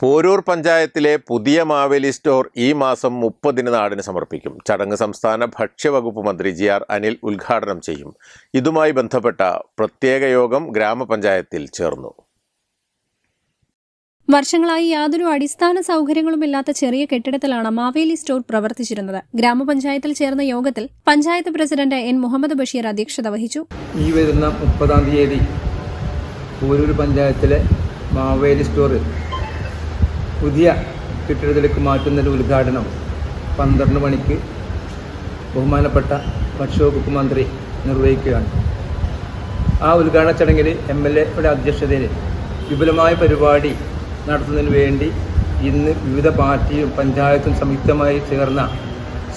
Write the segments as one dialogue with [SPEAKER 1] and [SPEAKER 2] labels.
[SPEAKER 1] പോരൂർ പഞ്ചായത്തിലെ പുതിയ മാവേലി സ്റ്റോർ ഈ മാസം മുപ്പതിന് നാടിന് സമർപ്പിക്കും. ചടങ്ങ് സംസ്ഥാന ഭക്ഷ്യവകുപ്പ് മന്ത്രി ജി ആർ അനിൽ ഉദ്ഘാടനം ചെയ്യും. ഇതുമായി ബന്ധപ്പെട്ട പ്രത്യേക യോഗം ഗ്രാമപഞ്ചായത്തിൽ ചേർന്നു.
[SPEAKER 2] വർഷങ്ങളായി യാതൊരു അടിസ്ഥാന സൗകര്യങ്ങളുമില്ലാത്ത ചെറിയ കെട്ടിടത്തിലാണ് മാവേലി സ്റ്റോർ പ്രവർത്തിച്ചിരുന്നത്. ഗ്രാമപഞ്ചായത്തിൽ ചേർന്ന യോഗത്തിൽ പഞ്ചായത്ത് പ്രസിഡന്റ് എൻ. മുഹമ്മദ് ബഷീർ അധ്യക്ഷത വഹിച്ചു.
[SPEAKER 3] ഈ വരുന്ന മുപ്പതാം തീയതി പൂരൂർ പഞ്ചായത്തിലെ മാവേലി സ്റ്റോർ പുതിയ കെട്ടിടത്തിലേക്ക് മാറ്റുന്നതിന്റെ ഉദ്ഘാടനം പന്ത്രണ്ട് മണിക്ക് ബഹുമാനപ്പെട്ട ഭക്ഷ്യവകുപ്പ് മന്ത്രി നിർവഹിക്കുകയാണ്. ആ ഉദ്ഘാടന ചടങ്ങിൽ എം എൽ എയുടെ അധ്യക്ഷതയിൽ വിപുലമായ പരിപാടി നടത്തുന്നതിന് വേണ്ടി ഇന്ന് വിവിധ പാർട്ടിയും പഞ്ചായത്തും സംയുക്തമായി ചേർന്ന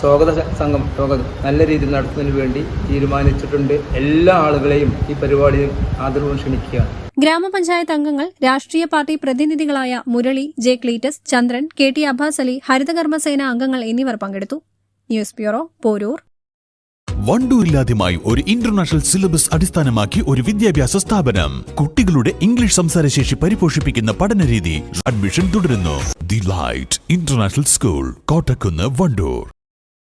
[SPEAKER 3] സ്വാഗത സംഘം യോഗം നല്ല രീതിയിൽ നടത്തുന്നതിന് വേണ്ടി തീരുമാനിച്ചിട്ടുണ്ട്. എല്ലാ ആളുകളെയും ഈ പരിപാടിയിൽ ആദരവും ക്ഷണിക്കുകയാണ്.
[SPEAKER 2] ഗ്രാമപഞ്ചായത്ത് അംഗങ്ങൾ രാഷ്ട്രീയ party പ്രതിനിധികളായ Murali J. Cleetus Chandran K. T. Abbas Ali ഹരിതകർമ്മസേന അംഗങ്ങൾ എന്നിവർ പങ്കെടുത്തു. News bureau Porur.
[SPEAKER 4] വണ്ടൂരിലാദ്യമായി ഒരു ഇന്റർനാഷണൽ സിലബസ് അടിസ്ഥാനമാക്കി ഒരു വിദ്യാഭ്യാസ സ്ഥാപനം. കുട്ടികളുടെ ഇംഗ്ലീഷ് സംസാരശേഷി പരിപോഷിപ്പിക്കുന്ന പഠനരീതി അഡ്മിഷൻ തുടരുന്നു. The light international school Kottakkunnu Wandoor.